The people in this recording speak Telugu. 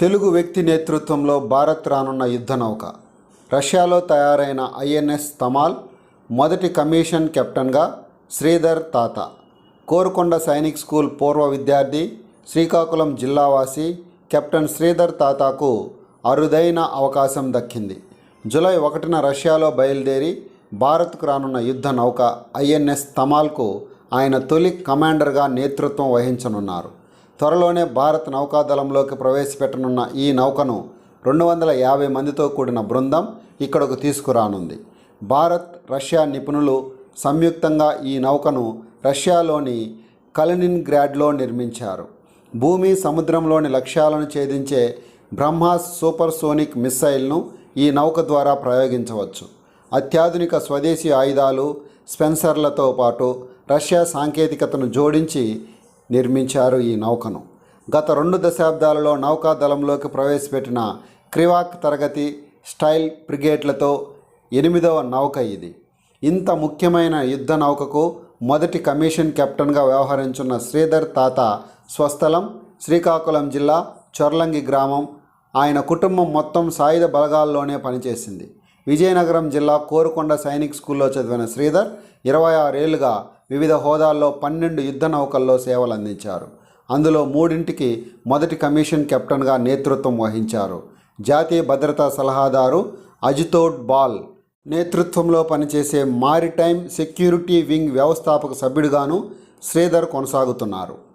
తెలుగు వ్యక్తి నేతృత్వంలో భారత్ రానున్న యుద్ధ నౌక. రష్యాలో తయారైన ఐఎన్ఎస్ తమాల్ మొదటి కమిషన్ కెప్టెన్గా శ్రీధర్ తాత. కోరుకొండ సైనిక్ స్కూల్ పూర్వ విద్యార్థి శ్రీకాకుళం జిల్లావాసి కెప్టెన్ శ్రీధర్ తాతాకు అరుదైన అవకాశం దక్కింది. జూలై ఒకటిన రష్యాలో బయలుదేరి భారత్కు రానున్న యుద్ధ నౌక ఐఎన్ఎస్ తమాల్కు ఆయన తొలి కమాండర్గా నేతృత్వం వహించనున్నారు. త్వరలోనే భారత్ నౌకాదళంలోకి ప్రవేశపెట్టనున్న ఈ నౌకను రెండు వందల యాభై మందితో కూడిన బృందం ఇక్కడకు తీసుకురానుంది. భారత్ రష్యా నిపుణులు సంయుక్తంగా ఈ నౌకను రష్యాలోని కలినిన్ గ్రాడ్లో నిర్మించారు. భూమి సముద్రంలోని లక్ష్యాలను ఛేదించే బ్రహ్మాస్ సూపర్ సోనిక్ మిస్సైల్ను ఈ నౌక ద్వారా ప్రయోగించవచ్చు. అత్యాధునిక స్వదేశీ ఆయుధాలు స్పెన్సర్లతో పాటు రష్యా సాంకేతికతను జోడించి నిర్మించారు ఈ నౌకను. గత రెండు దశాబ్దాలలో నౌకాదళంలోకి ప్రవేశపెట్టిన క్రివాక్ తరగతి స్టైల్ బ్రిగేడ్లతో ఎనిమిదవ నౌక ఇది. ఇంత ముఖ్యమైన యుద్ధ నౌకకు మొదటి కమిషన్ కెప్టెన్గా వ్యవహరించున్న శ్రీధర్ తాత స్వస్థలం శ్రీకాకుళం జిల్లా చొర్లంగి గ్రామం. ఆయన కుటుంబం మొత్తం సాయుధ బలగాల్లోనే పనిచేసింది. విజయనగరం జిల్లా కోరుకొండ సైనిక్ స్కూల్లో చదివిన శ్రీధర్ ఇరవై ఆరేళ్ళుగా వివిధ హోదాల్లో పన్నెండు యుద్ధ నౌకల్లో సేవలు అందించారు అందులో మూడింటికి మొదటి కమిషన్ కెప్టెన్గా నేతృత్వం వహించారు. జాతీయ భద్రతా సలహాదారు అజితోడ్ బాల్ నేతృత్వంలో పనిచేసే మారిటైమ్ సెక్యూరిటీ వింగ్ వ్యవస్థాపక సభ్యుడిగాను శ్రీధర్ కొనసాగుతున్నారు.